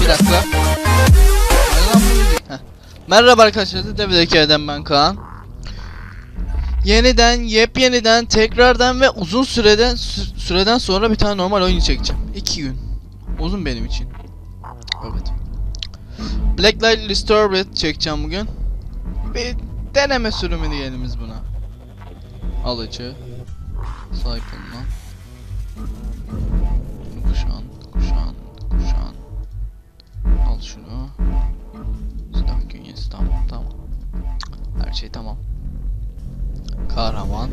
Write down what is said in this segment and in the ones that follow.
Bir dakika. Merhaba arkadaşlar. Devleke'den ben Kaan. Yeniden, yepyeniden, tekrardan ve uzun süreden sü- süreden sonra bir tane normal oyun çekeceğim. İki gün. Uzun benim için. Evet. Blacklight Restored çekeceğim bugün. Bir deneme sürümü diyelim biz buna. Alıcı. Sahip. Kuşan, kuşan, kuşan. Al şunu. Silah künyesi tamam tamam. Her şey tamam. Kahraman.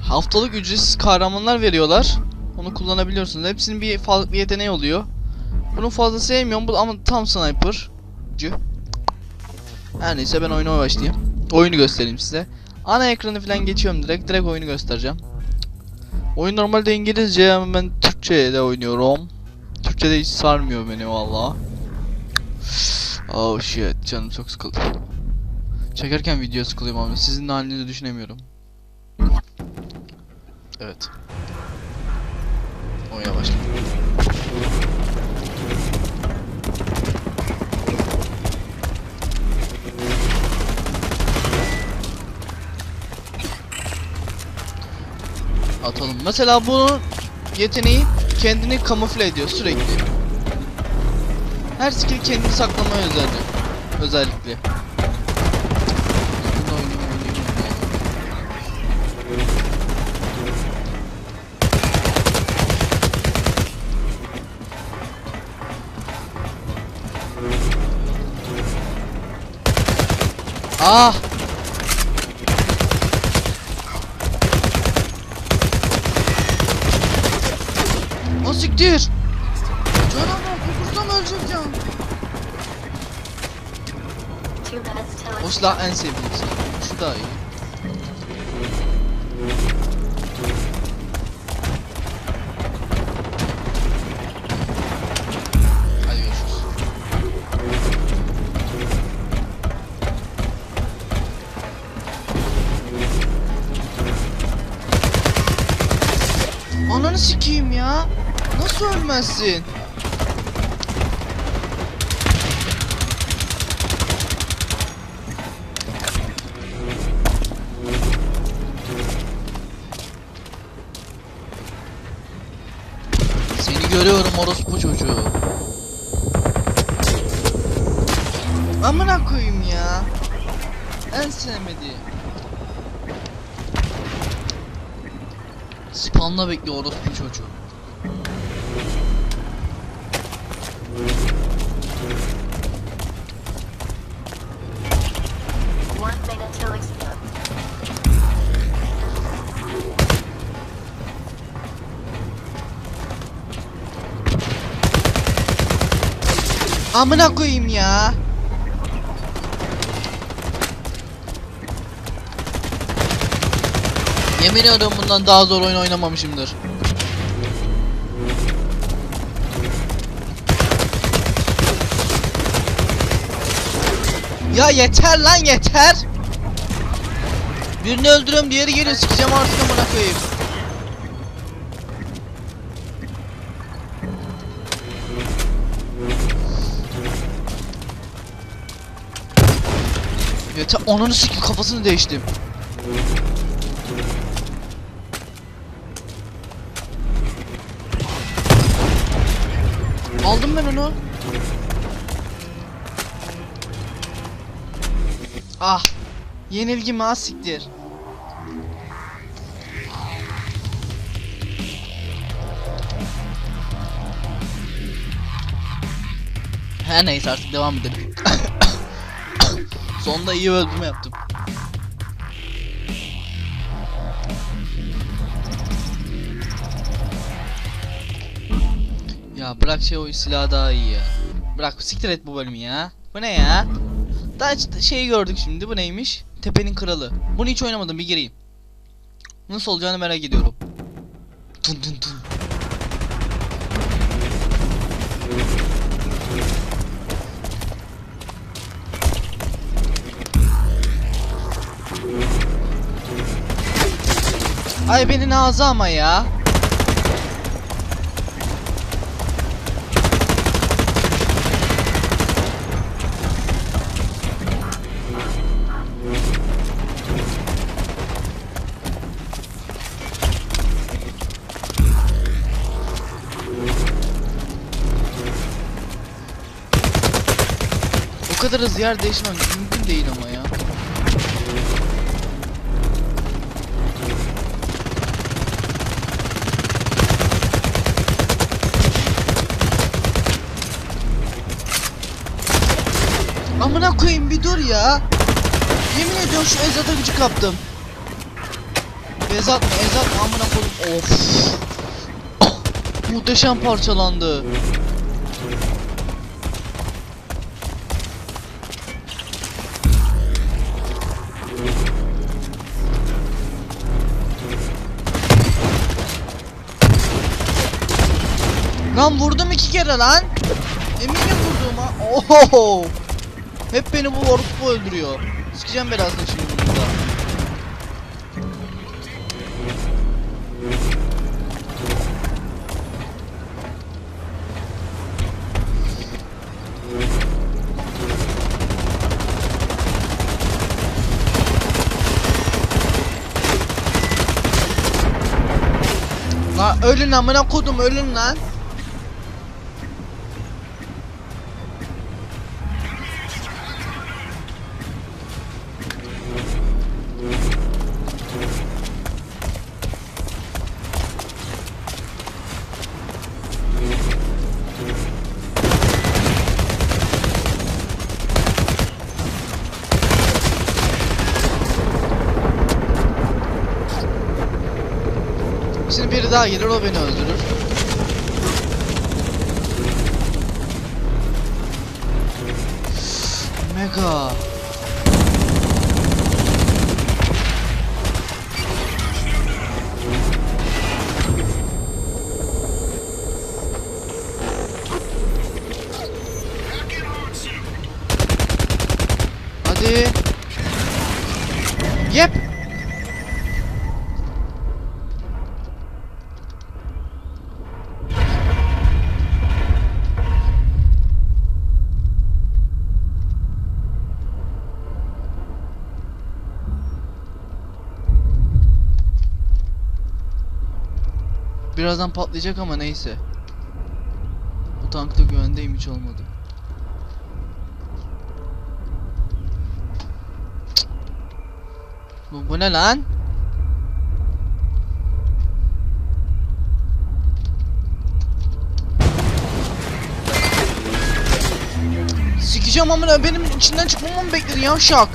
Haftalık ücretsiz kahramanlar veriyorlar. Onu kullanabiliyorsunuz. Hepsinin bir farklı yeteneği oluyor. Bunu fazla sevmiyorum bu ama tam sniper'cı. Her neyse ben oyuna başlayayım. Oyunu göstereyim size. Ana ekranı falan geçiyorum direkt. Direkt oyunu göstereceğim. Oyun normalde İngilizce ama ben Türkçe'ye de oynuyorum. Türkçe'de hiç sarmıyor beni valla. Oh shit canım çok sıkıldı. Çekerken video sıkılıyorum ama sizin de halinizi düşünemiyorum. Evet. Oyuna başlayalım. Atalım. Mesela bunun yeteneği kendini kamufle ediyor sürekli. Her skill kendini saklamaya özellikle. Özellikle. Ah! O silah en sevdiğim silah. Şu daha iyi. Ananı sikeyim ya. Nasıl ölmezsin? Görüyorum orospu çocuğu. Amına koyayım ya. En sevmediğim. Spawnla bekliyor orospu çocuğu. Amına koyayım ya. Yemin ediyorum bundan daha zor oyun oynamamışımdır. Ya yeter lan yeter. Birini öldürüyorum diğeri geliyor sikeceğim artık amına koyayım. Yeter ananı sikim kafasını değiştim. Aldım ben onu. Ah. Yenilgi mi siktir. Her neyse artık devam edelim. Sonunda iyi öldürme yaptım. Ya bırak şey o silah daha iyi ya. Bırak siktir et bu bölümü ya. Bu ne ya? Daha şeyi gördük şimdi. Bu neymiş? Tepenin kralı. Bunu hiç oynamadım bir gireyim. Nasıl olacağını merak ediyorum. Tın tın tın. Ay beni nazı ama ya. Bu kadar hızlı yer değişmem mümkün değil ama ya. Amına koyayım bir dur ya. Yemin ediyorum şu Ezat'a gücü kaptım. Ezat mı Ezat mı amına koyayım. Of. Muhteşem parçalandı. Lan vurdum iki kere lan. Eminim vurduğuma. Oho. Hep beni bu orospu öldürüyor. Sikeceğim belasını şimdi bunu da. Lan ölün amına kodum ölün lan. Şimdi biri daha gelir o beni öldürür. Mega. Birazdan patlayacak ama neyse. Bu tankta güvendeyim hiç olmadı. Bu, bu ne lan? Sikeceğim amına benim içinden çıkmamı mı bekledin yavşak?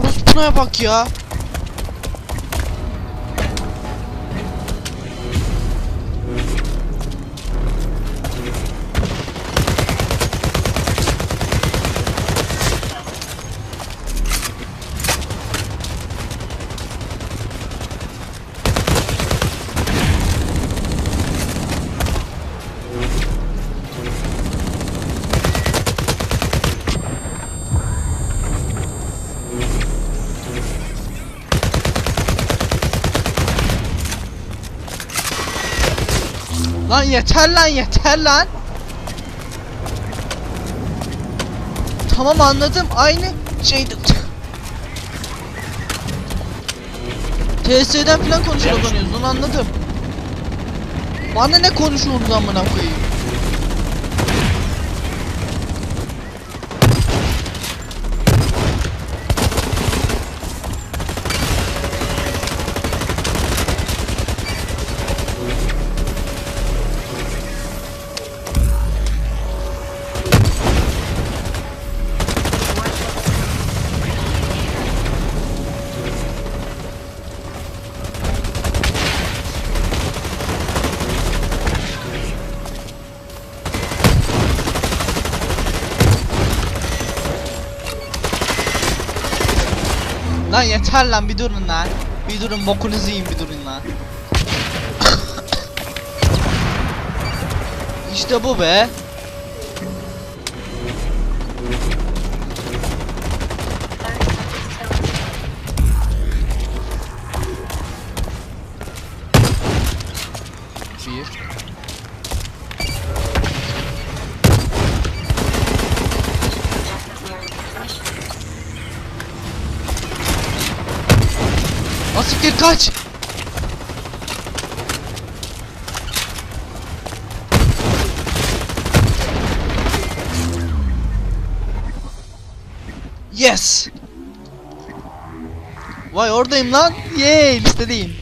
Orospuna bak ya. Lan yeter lan yeter lan. Tamam anladım aynı şeydi. TS'den falan konuşuyor sanıyorsun anladım. Bana ne konuşuyorsunuz amına koyayım? Lan yeter lan bir durun lan. Bir durun bokunuzu yiyin bir durun lan. işte bu be. Bir. Asiktir kaç. Yes! Vay oradayım lan. Yay listedeyim.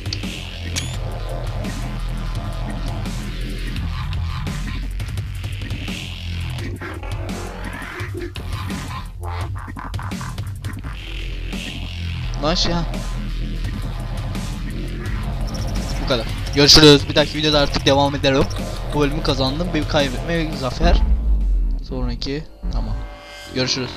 Lan şey ha. Kadar. Görüşürüz. Bir dahaki videoda artık devam ederim. Bu bölümü kazandım. Bir kaybetme, bir zafer. Sonraki tamam. Görüşürüz.